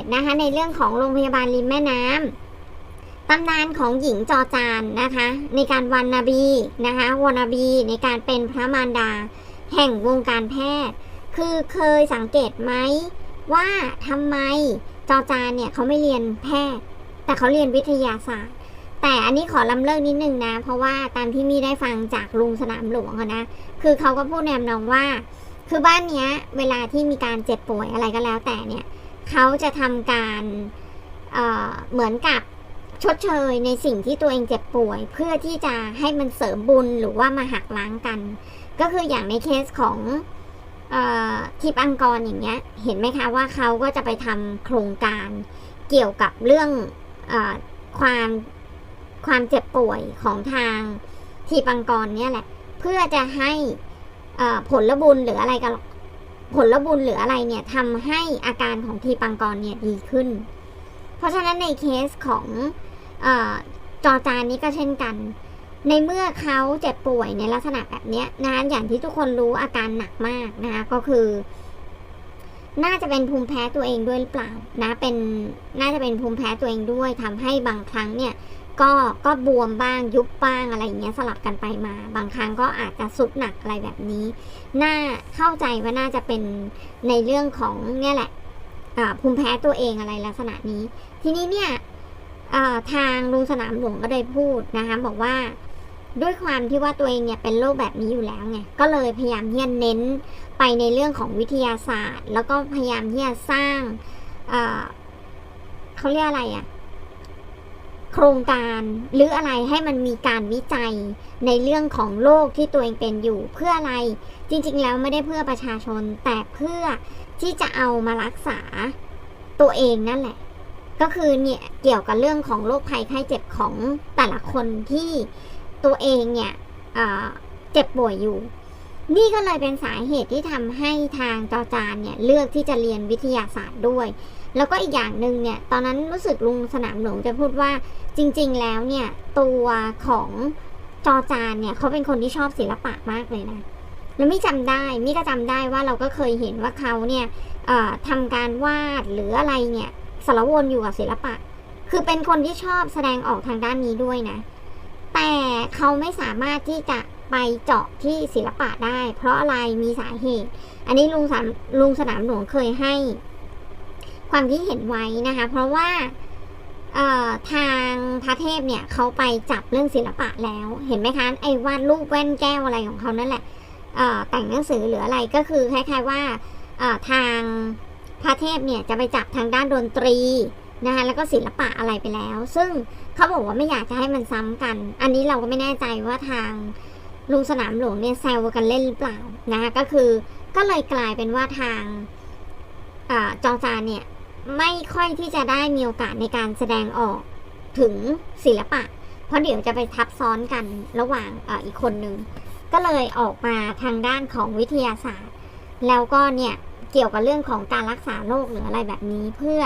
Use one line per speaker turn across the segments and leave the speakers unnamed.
ตนะคะในเรื่องของโรงพยาบาลริมแม่น้ำตำนานของหญิงจอจานนะคะ ในการวันนาบีนะคะวานาบีในการเป็นพระมารดา แห่งวงการแพทย์ คือเคยสังเกตไหมว่าทำไมจอจานเนี่ยเขาไม่เรียนแพทย์ แต่เขาเรียนวิทยาศาสตร์ แต่อันนี้ขอลำเลิกนิดนึงนะ เพราะว่าตามที่มีได้ฟังจากลุงสนามหลวงนะคือเขาก็พูดแนมนองว่า คือบ้านเนี้ยเวลาที่มีการเจ็บป่วยอะไรก็แล้วแต่เนี่ย เขาจะทำการเเหมือนกับชดเชยในสิ่งที่ตัวเองเจ็บป่วย เพื่อที่จะให้มันเสริมบุญหรือว่ามาหักล้างกัน ก็คืออย่างในเคสของออทิพย์อังกรอย่างเงี้ย เห็นไหมคะว่าเขาก็จะไปทำโครงการเกี่ยวกับเรื่องอความความเจ็บป่วยของทางทีปังกรเนี่ยแหละ เพื่อจะให้ผลบุญหรืออะไรกัน ผลบุญหรืออะไรเนี่ยทำให้อาการของทีปังกรเนี่ยดีขึ้น เพราะฉะนั้นในเคสของออจอจานนี้ก็เช่นกัน ในเมื่อเขาเจ็บป่วยในลักษณะแบบนี้นะอย่างที่ทุกคนรู้อาการหนักมากนะคะก็คือ น่าจะเป็นภูมิแพ้ตัวเองด้วยหรือเปล่านะเป็นน่าจะเป็นภูมิแพ้ตัวเองด้วยทำให้บางครั้งเนี่ย ก็ก็บวมบ้างยุบบ้างอะไรอย่างเงี้ยสลับกันไปมา บางครั้งก็อาจจะสุดหนักอะไรแบบนี้ น่าเข้าใจว่าน่าจะเป็นในเรื่องของเนี่ยแหละภูมิแพ้ตัวเองอะไรลักษณะนี้ ทีนี้เนี่ยทางลุงสนามหลวงก็ได้พูดนะคะบอกว่าด้วยความที่ว่าตัวเองเนี่ยเป็นโรคแบบนี้อยู่แล้วไงก็เลยพยายามที่จะเน้นไปในเรื่องของวิทยาศาสตร์ แล้วก็พยายามที่จะสร้างเอ่อเขาเรียกอะไรอะ่ะ โครงการหรืออะไรให้มันมีการวิจัยในเรื่องของโรคที่ตัวเองเป็นอยู่เพื่ออะไร จริงๆแล้วไม่ได้เพื่อประชาชนแต่เพื่อที่จะเอามารักษาตัวเองนั่นแหละ ก็คือเนี่ยเกี่ยวกับเรื่องของโรคภัยไข้เจ็บของแต่ละคนที่ตัวเองเนี่ยเอ่อเจ็บป่วยอยู่ นี่ก็เลยเป็นสาเหตุที่ทำให้ทางจอจานเนี่ยเลือกที่จะเรียนวิทยาศาสตร์ด้วย แล้วก็อีกอย่างหนึ่งเนี่ย ตอนนั้นรู้สึกลุงสนามหลวงจะพูดว่าจริง ๆ แล้วเนี่ย ตัวของจอจานเนี่ยเขาเป็นคนที่ชอบศิลปะมากเลยนะแล้วไม่จำได้มิก็จำได้ว่าเราก็เคยเห็นว่าเขาเนี่ยทำการวาดหรืออะไรเนี่ยสารวนอยู่กับศิลปะ คือเป็นคนที่ชอบแสดงออกทางด้านนี้ด้วยนะ แต่เขาไม่สามารถที่จะไปเจาะที่ศิลปะได้ เพราะอะไรมีสาเหตุ อันนี้ลุงสามลุงสนามหลวงเคยให้ ความที่เห็นไว้นะคะ เพราะว่าทางพระเทพเนี่ยเขาไปจับเรื่องศิลปะแล้วเห็นไหมคะไอ้วาดรูปแว่นแก้วอะไรของเขานั่นแหละแต่งหนังสือหรืออะไรก็คือคล้ายๆว่าทางพระเทพเนี่ยจะไปจับทางด้านดนตรีนะคะแล้วก็ศิลปะอะไรไปแล้ว ซึ่งเขาบอกว่าไม่อยากจะให้มันซ้ำกัน อันนี้เราก็ไม่แน่ใจว่าทางลุงสนามหลวงเนี่ยแซวกันเล่นหรือเปล่านะคะก็คือก็เลยกลายเป็นว่าทางอจอจานเนี่ย ไม่ค่อยที่จะได้มีโอกาสในการแสดงออกถึงศิลปะ เพราะเดี๋ยวจะไปทับซ้อนกันระหว่างออีกคนนึง ก็เลยออกมาทางด้านของวิทยาศาสตร์ แล้วก็เนี่ยเกี่ยวกับเรื่องของการรักษาโรคหรืออะไรแบบนี้ เพื่อ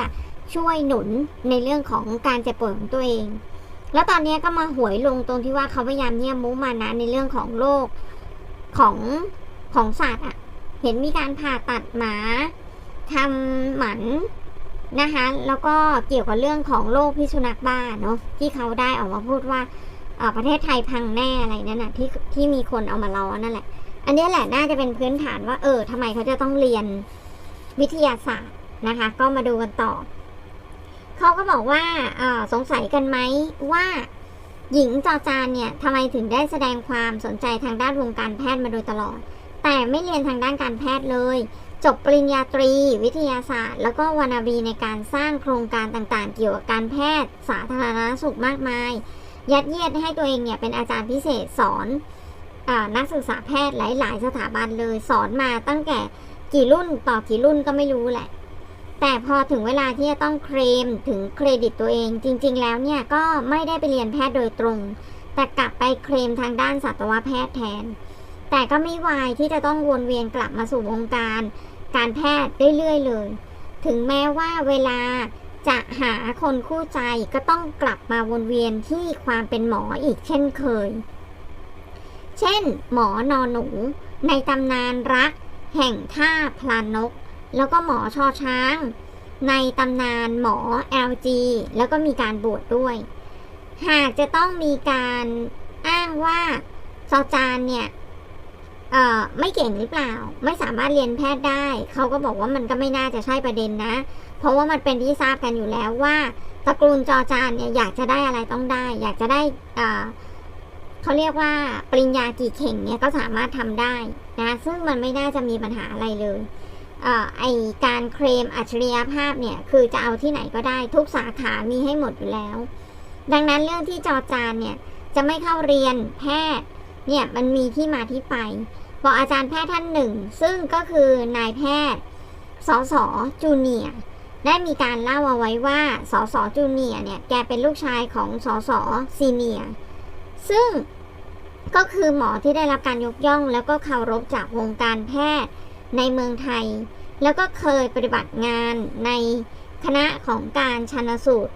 ช่วยหนุนในเรื่องของการเจ็บป่วยของตัวเอง แล้วตอนนี้ก็มาหวยลงตรงที่ว่าเขาพยายามเนี่ยมุมานะในเรื่องของโรคของของสัตว์อะเห็นมีการผ่าตัดหมาทำหมัน นะคะแล้วก็เกี่ยวกับเรื่องของโรคพิษสุนัขบ้าเนาะที่เขาได้ออกมาพูดว่าอ่อประเทศไทยพังแน่อะไรนั่นน่ะที่ที่มีคนเอามาล้อนั่นแหละ อันนี้แหละน่าจะเป็นพื้นฐานว่าเออทำไมเขาจะต้องเรียนวิทยาศาสตร์นะคะ ก็มาดูกันต่อ เขาก็บอกว่าสงสัยกันไหมว่าหญิงจอจานเนี่ยทำไมถึงได้แสดงความสนใจทางด้านวงการแพทย์มาโดยตลอด แต่ไม่เรียนทางด้านการแพทย์เลย จบปริญญาตรี วิทยาศาสตร์ แล้วก็วานาบีในการสร้างโครงการต่างๆ เกี่ยวกับการแพทย์ สาธารณสุขมากมาย ยัดเยียดให้ตัวเองเนี่ยเป็นอาจารย์พิเศษสอนอนักศึกษาแพทย์หลาย ๆ สถาบันเลยสอนมาตั้งแต่กี่รุ่นต่อกี่รุ่นก็ไม่รู้แหละ แต่พอถึงเวลาที่จะต้องเคลมถึงเครดิตตัวเอง จริง ๆ แล้วเนี่ยก็ไม่ได้ไปเรียนแพทย์โดยตรง แต่กลับไปเคลมทางด้านสัตวแพทย์แทน แต่ก็ไม่วายที่จะต้องวนเวียนกลับมาสู่วงการ การแพทย์เรื่อยๆเลย ถึงแม้ว่าเวลาจะหาคนคู่ใจก็ต้องกลับมาวนเวียนที่ความเป็นหมออีกเช่นเคย เช่น หมอนอนหนู ในตำนานรัก แห่งท่าพลานก แล้วก็หมอชอช้าง ในตำนานหมอ LG แล้วก็มีการบวชดด้วย หากจะต้องมีการอ้างว่าจอจานเนี่ย เอ่อไม่เก่งหรือเปล่า ไม่สามารถเรียนแพทย์ได้ เขาก็บอกว่ามันก็ไม่น่าจะใช่ประเด็นนะ เพราะว่ามันเป็นที่ทราบกันอยู่แล้วว่าตระกูลจอจานเนี่ยอยากจะได้อะไรต้องได้ อยากจะได้เอ่อเขาเรียกว่าปริญญากี่เข่งเนี่ยก็สามารถทำได้นะซึ่งมันไม่น่าจะมีปัญหาอะไรเลยเอ่อไอการเคลมอัจฉริยภาพเนี่ยคือจะเอาที่ไหนก็ได้ทุกสาขามีให้หมดอยู่แล้ว ดังนั้นเรื่องที่จอจานเนี่ยจะไม่เข้าเรียนแพทย์เนี่ยมันมีที่มาที่ไป บอกอาจารย์แพทย์ท่านหนึ่ง ซึ่งก็คือนายแพทย์สสจูเนียได้มีการเล่าเอาไว้ว่าสสจูเนียเนี่ยแกเป็นลูกชายของสสซีเนียซึ่งก็คือหมอที่ได้รับการยกย่อง แล้วก็เคารพจากวงการแพทย์ในเมืองไทย แล้วก็เคยปฏิบัติงานในคณะของการชันสูตร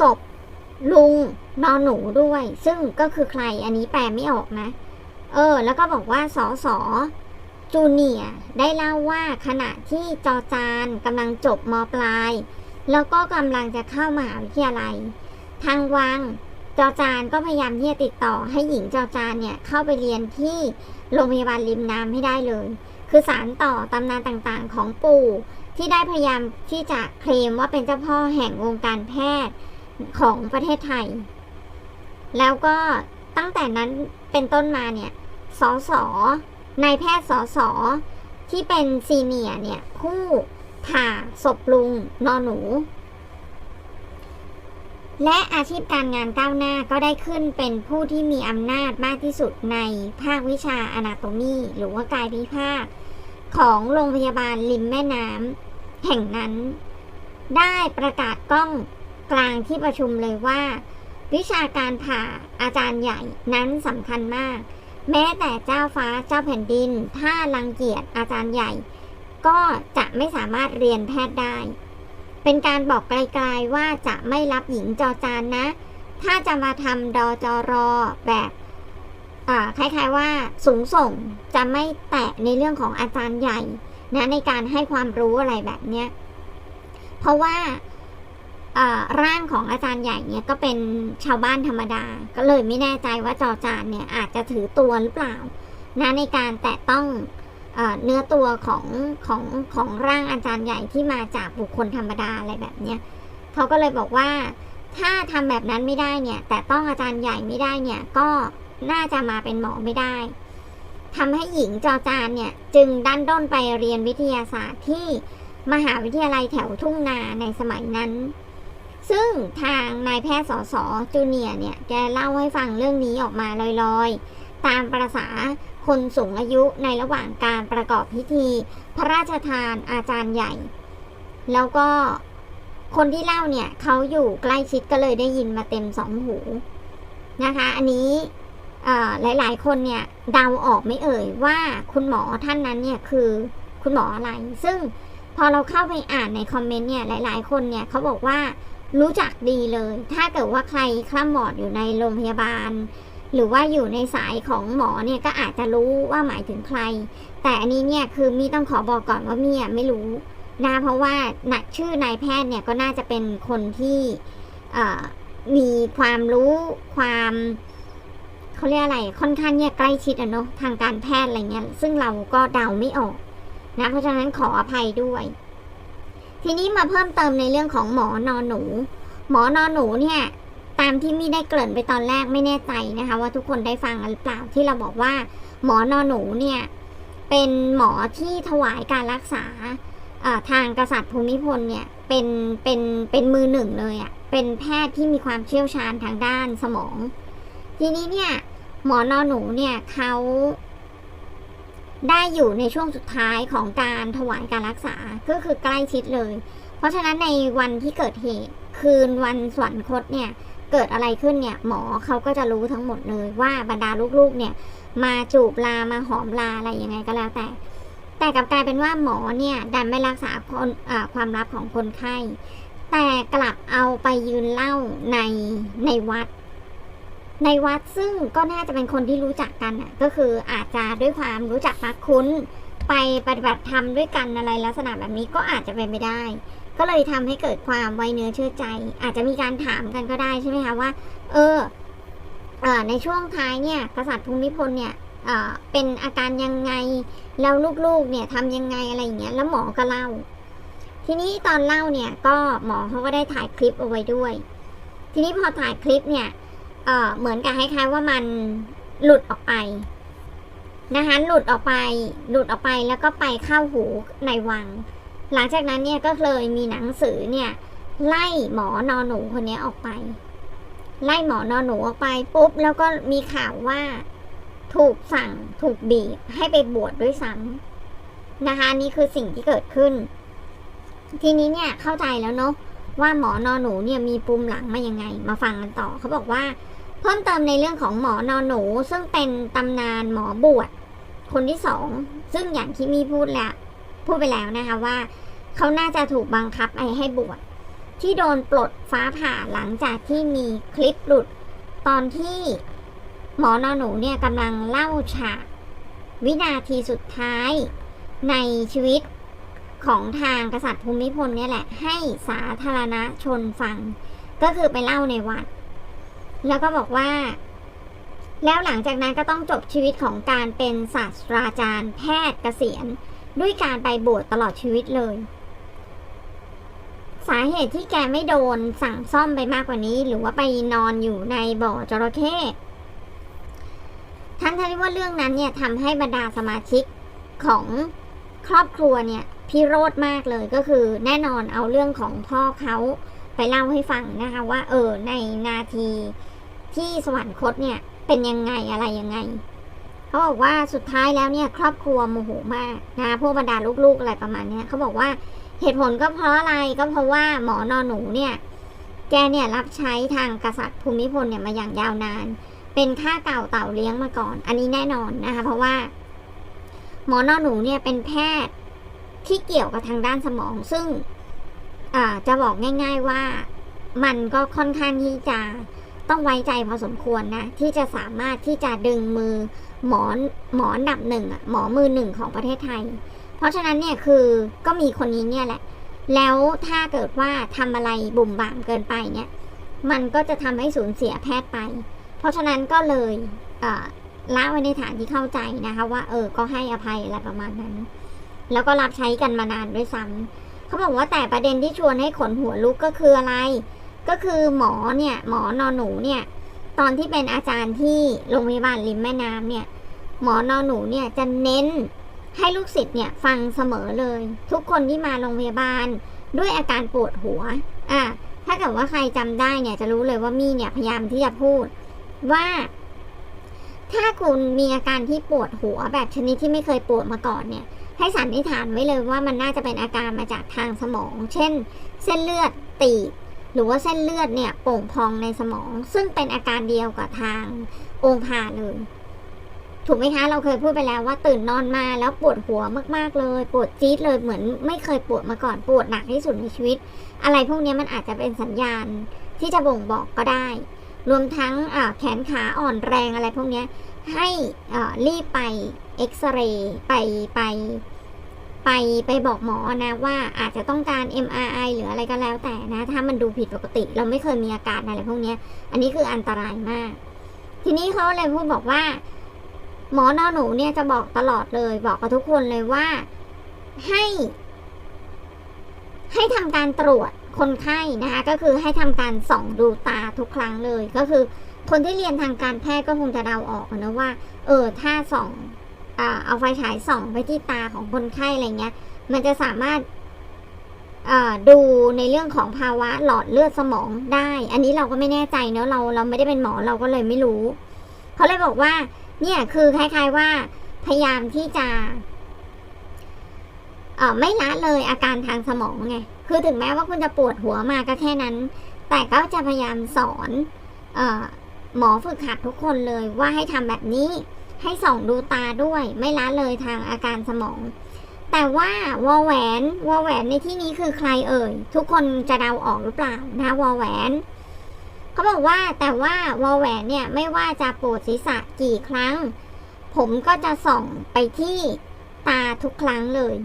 ศพลุงนอนหนูด้วย ซึ่งก็คือใครอันนี้แปลไม่ออกนะ เออ แล้วก็บอกว่าสอสอจูเนียได้เล่าว่าขณะที่จอจานกำลังจบมปลาย แล้วก็กำลังจะเข้ามหาวิทยาลัย ทางวังจอจานก็พยายามที่จะติดต่อให้หญิงจอจานเนี่ยเข้าไปเรียนที่โรงพยาบาลริมน้ำให้ได้เลย คือสารต่อตำนานต่างๆ ของปู่ที่ได้พยายามที่จะเคลมว่าเป็นเจ้าพ่อแห่งวงการแพทย์ของประเทศไทย แล้วก็ตั้งแต่นั้นเป็นต้นมาเนี่ย สอสอนายแพทย์สอสอที่เป็นซีเนียเนี่ย ผู้ผ่าศพลุงนอนหนู และอาชีพการงานก้าวหน้าก็ได้ขึ้นเป็นผู้ที่มีอำนาจมากที่สุดในภาควิชาอนาโตมีหรือว่ากายวิภาค ของโรงพยาบาลริมแม่น้ำแห่งนั้น ได้ประกาศกล้องกลางที่ประชุมเลยว่า วิชาการผ่าอาจารย์ใหญ่นั้นสำคัญมาก แม้แต่เจ้าฟ้าเจ้าแผ่นดิน ถ้ารังเกียจอาจารย์ใหญ่ ก็จะไม่สามารถเรียนแพทย์ได้ เป็นการบอกไกลๆว่าจะไม่รับหญิงจอจานนะ ถ้าจะมาทำดอจอรอแบบอ่าคล้ายๆว่าสูงส่งจะไม่แตะในเรื่องของอาจารย์ใหญ่นะในการให้ความรู้อะไรแบบเนี้ยเพราะว่า ร่างของอาจารย์ใหญ่เนี่ยก็เป็นชาวบ้านธรรมดา ก็เลยไม่แน่ใจว่าจอจานเนี่ยอาจจะถือตัวหรือเปล่านะในการแตะต้องเอเนื้อตัวของของของร่างอาจารย์ใหญ่ที่มาจากบุคคลธรรมดาอะไรแบบเนี้ยเขาก็เลยบอกว่าถ้าทำแบบนั้นไม่ได้เนี่ย แต่ต้องอาจารย์ใหญ่ไม่ได้เนี่ยก็น่าจะมาเป็นหมอไม่ได้ทำให้หญิงจอจานเนี่ยจึงดันด้นไปเรียนวิทยาศาสตร์ที่มหาวิทยาลัยแถวทุ่งนาในสมัยนั้น ซึ่งทางนายแพทย์สสจูเนียเนี่ยแกเล่าให้ฟังเรื่องนี้ออกมาลอยๆ ตามประษาคนสูงอายุในระหว่างการประกอบพิธี พระราชทานอาจารย์ใหญ่ แล้วก็คนที่เล่าเนี่ยเขาอยู่ใกล้ชิดก็เลยได้ยินมาเต็มสองหูนะคะ อันนี้หลายๆ คนเนี่ยเดาออกไม่เอ่ยว่าคุณหมอท่านนั้นเนี่ยคือคุณหมออะไร ซึ่งพอเราเข้าไปอ่านในคอมเมนต์เนี่ยหลาย ๆ คนเนี่ยเขาบอกว่า รู้จักดีเลย ถ้าเกิดว่าใครคล่ำบอดอยู่ในโรงพยาบาล หรือว่าอยู่ในสายของหมอเนี่ยก็อาจจะรู้ว่าหมายถึงใคร แต่อันนี้เนี่ยคือมีต้องขอบอกก่อนว่ามีอะไม่รู้นะเพราะว่าหนักชื่อนายแพทย์เนี่ยก็น่าจะเป็นคนที่มีความรู้ความเขาเรียกอะไรค่อนข้างเนี่ยใกล้ชิดอะเนาะทางการแพทย์อะไรเงี้ยซึ่งเราก็เดาไม่ออกนะเพราะฉะนั้นขออภัยด้วย ทีนี้มาเพิ่มเติมในเรื่องของหมอนอนหนู หมอนอนหนูเนี่ยตามที่มีได้เกริ่นไปตอนแรกไม่แน่ใจนะคะ ว่าทุกคนได้ฟังหรือเปล่าที่เราบอกว่า หมอนอนหนูเนี่ยเป็นหมอที่ถวายการรักษาทางกษัตริย์ภูมิพลเนี่ยเป็นเป็นเป็นมือหนึ่งเลยอะ่ะเป็นแพทย์ที่มีความเชี่ยวชาญทางด้านสมอง ทีนี้เนี่ยหมอนอนหนูเนี่ยเขา ได้อยู่ในช่วงสุดท้ายของการถวายการรักษาก็คือใกล้ชิดเลย เพราะฉะนั้นในวันที่เกิดเหตุ คืนวันสวรรคตเนี่ยเกิดอะไรขึ้นเนี่ยหมอเขาก็จะรู้ทั้งหมดเลยว่าบรรดาลูกๆเนี่ยมาจูบลามาหอมลาอะไรยังไงก็แล้วแต่ แต่กลับกลายเป็นว่าหมอเนี่ยดันไม่รักษาคนอ่าความลับของคนไข้ แต่กลับเอาไปยืนเล่าในในวัด ในวัดซึ่งก็น่าจะเป็นคนที่รู้จักกันอะก็คืออาจจะด้วยความรู้จักมักคุ้น ไปปฏิบัติธรรมด้วยกันอะไรลักษณะแบบนี้ก็อาจจะเป็นไปได้ ก็เลยทำให้เกิดความไวเนื้อเชื่อใจ อาจจะมีการถามกันก็ได้ใช่ไหมคะว่า เออเออในช่วงท้ายเนี่ยกษัตริย์ภูมิพลเนี่ยเออเป็นอาการยังไงแล้วลูกๆเนี่ยทำยังไงอะไรอย่างเงี้ยแล้วหมอก็เล่า ทีนี้ตอนเล่าเนี่ยก็หมอเขาก็ได้ถ่ายคลิปเอาไว้ด้วย ทีนี้พอถ่ายคลิปเนี่ย เออเหมือนกับคล้ายๆว่ามันหลุดออกไปนะคะหลุดออกไป หลุดออกไปแล้วก็ไปเข้าหูในวัง หลังจากนั้นเนี่ยก็เลยมีหนังสือเนี่ยไล่หมอนอนหนูคนนี้ออกไป ไล่หมอนอนหนูออกไปปุ๊บแล้วก็มีข่าวว่าถูกสั่งถูกบีบให้ไปบวชดด้วยซ้ำนะคะนี่คือสิ่งที่เกิดขึ้น ทีนี้เนี่ยเข้าใจแล้วเนาะว่าหมอนอนหนูเนี่ยมีปุ่มหลังมายังไง มาฟังกันต่อเขาบอกว่า พิ่มเติมในเรื่องของหมอนอนหนู ซึ่งเป็นตำนานหมอบวชคนที่สองซึ่งอย่างที่มีพูดแล้วพูดไปแล้วนะคะว่า เขาน่าจะถูกบังคับไอให้บวชที่โดนปลดฟ้าผ่าหลังจากที่มีคลิปหลุด ตอนที่หมอนอนหนูเนี่ยกำลังเล่าฉากวินาทีสุดท้ายในชีวิตของทางกษัตริย์ภูมิพลเนี่ยแหละ ให้สาธารณชนฟัง ก็คือไปเล่าในวัด แล้วก็บอกว่า แล้วหลังจากนั้นก็ต้องจบชีวิตของการเป็นศาสตราจารย์ แพทย์เกษียณ ด้วยการไปบวชตลอดชีวิตเลย สาเหตุที่แกไม่โดนสั่งซ่อมไปมากกว่านี้ หรือว่าไปนอนอยู่ในบ่อจระเข้ทั้งที่ว่าเรื่องนั้นเนี่ยทำให้บรรดาสมาชิกของครอบครัวเนี่ยพิโรธมากเลยก็คือแน่นอนเอาเรื่องของพ่อเขาไปเล่าให้ฟังนะคะว่า เออในนาที ที่สวรรคตเนี่ยเป็นยังไงอะไรยังไงเขาบอกว่าสุดท้ายแล้วเนี่ยครอบครัวโมโหมากนะพวกบรรดาลูกๆอะไรประมาณเนี้ยเขาบอกว่าเหตุผลก็เพราะอะไรก็เพราะว่าหมอนอนหนูเนี่ยแกเนี่ยรับใช้ทางกษัตริย์ภูมิพลเนี่ยมาอย่างยาวนาน เป็นข้าเก่าเต่าเลี้ยงมาก่อน อันนี้แน่นอนนะคะ เพราะว่า หมอนอนหนูเนี่ยเป็นแพทย์ที่เกี่ยวกับทางด้านสมอง ซึ่งจะบอกง่าย ๆว่ามันก็ค่อนข้างที่จะ ต้องไว้ใจพอสมควรนะ ที่จะสามารถที่จะดึงมือหมอหมออันดับหนึ่งอะหมอมือหนึ่งของประเทศไทย เพราะฉะนั้นเนี่ยคือก็มีคนนี้เนี่ยแหละ แล้วถ้าเกิดว่าทำอะไรบุ่มบ่ามเกินไปเนี่ยมันก็จะทำให้สูญเสียแพทย์ไป เพราะฉะนั้นก็เลยละไว้ในฐานที่เข้าใจนะคะ ว่าเออก็ให้อภัยอะไรประมาณนั้น แล้วก็รับใช้กันมานานด้วยซ้ำเขาบอกว่าแต่ประเด็นที่ชวนให้ขนหัวลุกก็คืออะไร ก็คือหมอเนี่ยหมอนอนหนูเนี่ยตอนที่เป็นอาจารย์ที่โรงพยาบาลริมแม่น้ำเนี่ยหมอนอนหนูเนี่ยจะเน้นให้ลูกศิษย์เนี่ยฟังเสมอเลย ทุกคนที่มาโรงพยาบาลด้วยอาการปวดหัวอะถ้าเกิดว่าใครจำได้เนี่ยจะรู้เลยว่ามี่เนี่ยพยายามที่จะพูดว่า ถ้าคุณมีอาการที่ปวดหัวแบบชนิดที่ไม่เคยปวดมาก่อนเนี่ย ให้สันนิษฐานไว้เลยว่ามันน่าจะเป็นอาการมาจากทางสมอง เช่น เส้นเลือดตีบ หรือว่าเส้นเลือดเนี่ยโป่งพองในสมอง ซึ่งเป็นอาการเดียวกับทางองค์ผ่าเลยถูกไหมคะ เราเคยพูดไปแล้วว่าตื่นนอนมาแล้วปวดหัวมาก ๆ เลย ปวดจี๊ดเลยเหมือนไม่เคยปวดมาก่อนปวดหนักที่สุดในชีวิต อะไรพวกนี้มันอาจจะเป็นสัญญาณที่จะบ่งบอกก็ได้ รวมทั้งแขนขาอ่อนแรงอะไรพวกนี้ให้รีบไปเอ็กซเรย์ไปไป ไปไปบอกหมอนะว่าอาจจะต้องการ MRI หรืออะไรก็แล้วแต่นะ ถ้ามันดูผิดปกติ เราไม่เคยมีอาการอะไรพวกนี้อันนี้คืออันตรายมาก ทีนี้เขาเลยพูดบอกว่า หมอนอหนูเนี่ยจะบอกตลอดเลย บอกกับทุกคนเลยว่าให้ ให้ทำการตรวจคนไข้นะคะ ก็คือให้ทำการส่องดูตาทุกครั้งเลย ก็คือ คนที่เรียนทางการแพทย์ก็คงจะเดาออกนะว่า เออถ้าส่อง เอาไฟฉายส่องไปที่ตาของคนไข้อะไรเงี้ย มันจะสามารถดูในเรื่องของภาวะหลอดเลือดสมองได้ อันนี้เราก็ไม่แน่ใจเนอะเราเราไม่ได้เป็นหมอเราก็เลยไม่รู้ เขาเลยบอกว่า เนี่ยคือคล้ายๆว่า พยายามที่จะไม่ละเลยอาการทางสมองไง คือถึงแม้ว่าคุณจะปวดหัวมาก็แค่นั้น แต่ก็จะพยายามสอนอหมอฝึกหัดทุกคนเลยว่าให้ทำแบบนี้ ให้ส่องดูตาด้วย ไม่ละเลยทางอาการสมอง แต่ว่าวอแหวนวอแหวนในที่นี้คือใครเอ่ย ทุกคนจะเดาออกหรือเปล่านะวอแหวนเขาบอกว่าแต่ว่าวอแหวนเนี่ยไม่ว่าจะปวดศีรษะกี่ครั้ง ผมก็จะส่องไปที่ตาทุกครั้งเลย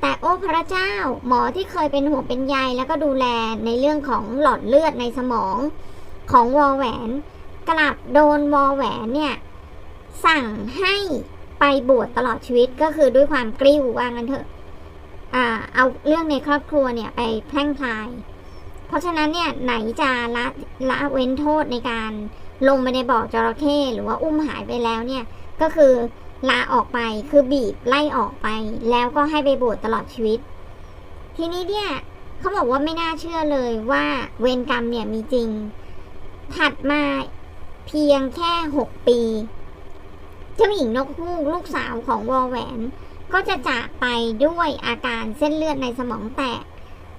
แต่โอ้พระเจ้าหมอที่เคยเป็นห่วงเป็นใยแล้วก็ดูแลในเรื่องของหลอดเลือดในสมองของวอแหวน กลับโดนวอแหวนเนี่ย สั่งให้ไปบวชตลอดชีวิตก็คือด้วยความกริ้วว่างั้นเถอะอ่าเอาเรื่องในครอบครัวเนี่ยไปแพร่งพราย เพราะฉะนั้นเนี่ยไหนจะละละเว้นโทษในการลงไปในบ่อจระเข้หรือว่าอุ้มหายไปแล้วเนี่ยก็คือลาออกไปคือบีบไล่ออกไป แล้วก็ให้ไปบวชตลอดชีวิต ทีนี้เนี่ยเขาบอกว่าไม่น่าเชื่อเลยว่าเวรกรรมเนี่ยมีจริง ถัดมาเพียงแค่หกปี เจ้าหญิงนกฮูกลูกสาวของวอแหวน ก็จะจากไปด้วยอาการเส้นเลือดในสมองแตก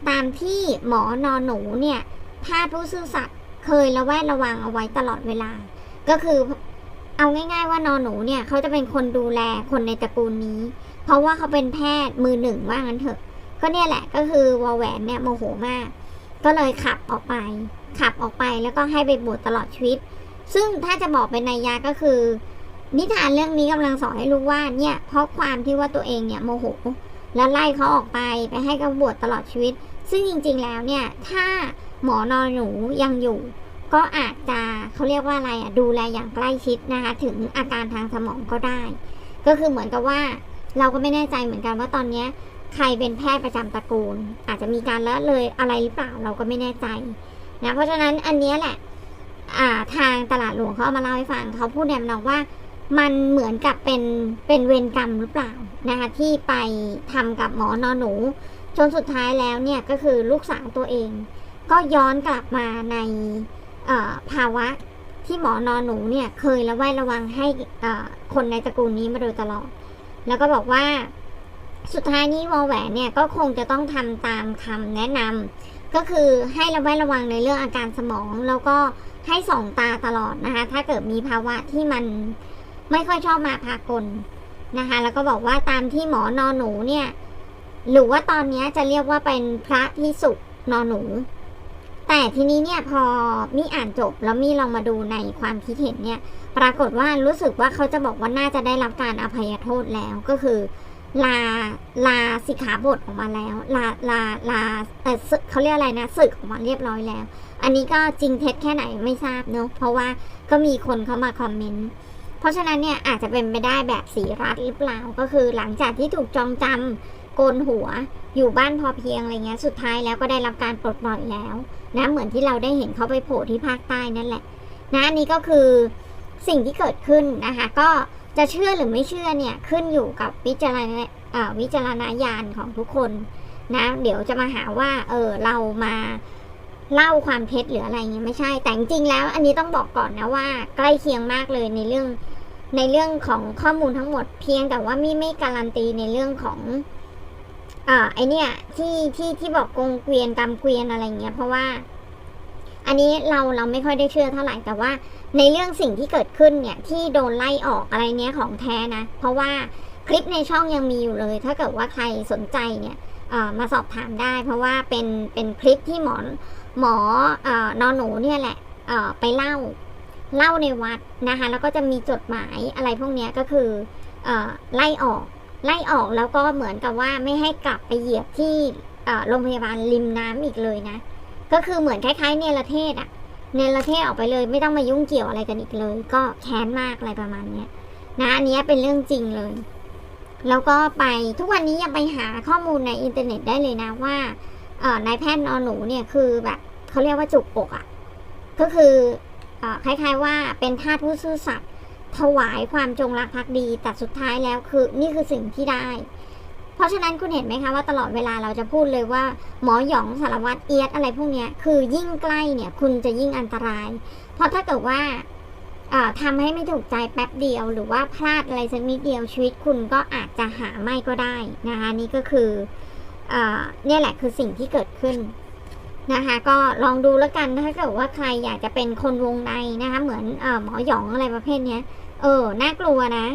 ตามที่หมอนอนหนูเนี่ยทาสผู้ซื่อสัตย์เคยระแวดระวังเอาไว้ตลอดเวลา ก็คือเอาง่ายๆว่านอนหนูเนี่ยเขาจะเป็นคนดูแลคนในตระกูลนี้ เพราะว่าเขาเป็นแพทย์มือหนึ่งว่างั้นเถอะ ก็เนี่ยแหละก็คือวอแหวนเนี่ยโมโหมาก ก็เลยขับออกไป ขับออกไปแล้วก็ให้ไปบวชตลอดชีวิต ซึ่งถ้าจะบอกเป็นนัยยะก็คือ นิทานเรื่องนี้กำลังสอนให้รู้ว่าเนี่ยเพราะความที่ว่าตัวเองเนี่ยโมโห แล้วไล่เขาออกไปไปให้เขาบวชตลอดชีวิต ซึ่งจริงๆแล้วเนี่ยถ้าหมอนอนหนูยังอยู่ ก็อาจจะเขาเรียกว่าอะไรอะดูแลอย่างใกล้ชิดนะคะถึงอาการทางสมองก็ได้ ก็คือเหมือนกับว่าเราก็ไม่แน่ใจเหมือนกันว่าตอนเนี้ยใครเป็นแพทย์ประจำตระกูล อาจจะมีการละเลยอะไรหรือเปล่าเราก็ไม่แน่ใจนะเพราะฉะนั้นอันนี้แหละอ่าทางตลาดหลวงเขาเอามาเล่าให้ฟังเขาพูดแนมนองว่า มันเหมือนกับเป็นเป็นเวรกรรมหรือเปล่านะคะที่ไปทำกับหมอนอนหนู จนสุดท้ายแล้วเนี่ยก็คือลูกสาวตัวเอง ก็ย้อนกลับมาในภาวะที่หมอนอนหนูเนี่ยเคยระแวดระวังให้คนในตระกูลนี้มาโดยตลอด แล้วก็บอกว่าสุดท้ายนี้วอแหวนเนี่ยก็คงจะต้องทำตามคำแนะนำก็คือให้ระแวดระวังในเรื่องอาการสมอง แล้วก็ให้ส่องตาตลอดนะคะถ้าเกิดมีภาวะที่มัน ไม่ค่อยชอบมาพากลนะคะ แล้วก็บอกว่าตามที่หมอนอนหนูเนี่ย หรือว่าตอนนี้จะเรียกว่าเป็นพระพิสุนอนหนู แต่ทีนี้เนี่ยพอมี่อ่านจบแล้วมี่ลองมาดูในความคิดเห็นเนี่ย ปรากฏว่ารู้สึกว่าเขาจะบอกว่าน่าจะได้รับการอภัยโทษแล้วก็คือลาลาสิกขาบทออกมาแล้ว ลาลาลาเออเขาเรียกอะไรนะศึกออกมาเรียบร้อยแล้ว อันนี้ก็จริงเท็จแค่ไหนไม่ทราบเนอะเพราะว่าก็มีคนเข้ามาคอมเมนต์ เพราะฉะนั้นเนี่ยอาจจะเป็นไปได้แบบสีรัฐหรือเปล่าก็คือหลังจากที่ถูกจองจำโกนหัวอยู่บ้านพอเพียงอะไรเงี้ยสุดท้ายแล้วก็ได้รับการปลดปล่อยแล้วนะเหมือนที่เราได้เห็นเขาไปโผล่ที่ภาคใต้นั่นแหละนะอันนี้ก็คือสิ่งที่เกิดขึ้นนะคะก็จะเชื่อหรือไม่เชื่อเนี่ยขึ้นอยู่กับวิจารณวิจารณญาณของทุกคนนะเดี๋ยวจะมาหาว่าเออเรามาเล่าความเท็จหรืออะไรเงี้ยไม่ใช่แต่จริงแล้ว อันนี้ต้องบอกก่อนนะว่า ใกล้เคียงมากเลยในเรื่อง ในเรื่องของข้อมูลทั้งหมดเพียงแต่ว่ามีไม่การันตีในเรื่องของอ่าไอเนี่ยที่ที่ที่บอกกงเกวียนกำเกวียนอะไรเงี้ยเพราะว่า อันนี้เราเราไม่ค่อยได้เชื่อเท่าไหร่แต่ว่า ในเรื่องสิ่งที่เกิดขึ้นเนี่ย ที่โดนไล่ออกอะไรเนี้ยของแท้นะ เพราะว่าคลิปในช่องยังมีอยู่เลย ถ้าเกิดว่าใครสนใจเนี่ยอ่อมาสอบถามได้ เพราะว่าเป็นเป็นคลิปที่หมอหมออ่อนอนหนูเนี่ยแหละอ่อไปเล่า เล่าในวัดนะคะแล้วก็จะมีจดหมายอะไรพวกนี้ก็คือออไล่ออกไล่ออกแล้วก็เหมือนกับว่าไม่ให้กลับไปเหยียบที่โรงพยาบาลริมน้ำอีกเลยนะ ก็คือเหมือนคล้ายๆ เนรเทศอะเนรเทศออกไปเลยไม่ต้องมายุ่งเกี่ยวอะไรกันอีกเลย ก็แค้นมากอะไรประมาณเนี้ยนะอันนี้เป็นเรื่องจริงเลย แล้วก็ไปทุกวันนี้ยังไปหาข้อมูลในอินเทอร์เน็ตได้เลยนะว่านายแพทย์นอนหนูเนี่ยคือแบบเขาเรียกว่าจุกอกอะ่ะก็คือ คล้ายๆว่าเป็นทาสผู้ซื่อสัตย์ถวายความจงรักภักดีแต่สุดท้ายแล้วคือนี่คือสิ่งที่ได้ เพราะฉะนั้นคุณเห็นไหมคะว่าตลอดเวลาเราจะพูดเลยว่า หมอหยองสารวัตรเอียดอะไรพวกนี้คือยิ่งใกล้เนี่ยคุณจะยิ่งอันตราย เพราะถ้าเกิดว่าเอ่อทำให้ไม่ถูกใจแป๊บเดียว หรือว่าพลาดอะไรสักนิดเดียวชีวิตคุณก็อาจจะหาไม่ก็ได้นะคะนี่ก็คือเอ่อเนี่ยแหละคือสิ่งที่เกิดขึ้น นะคะก็ลองดูแล้วกันถ้าเกิดว่าใครอยากจะเป็นคนวงในนะคะเหมือนเออหมอหยองอะไรประเภทเนี้ยเออน่ากลัวนะ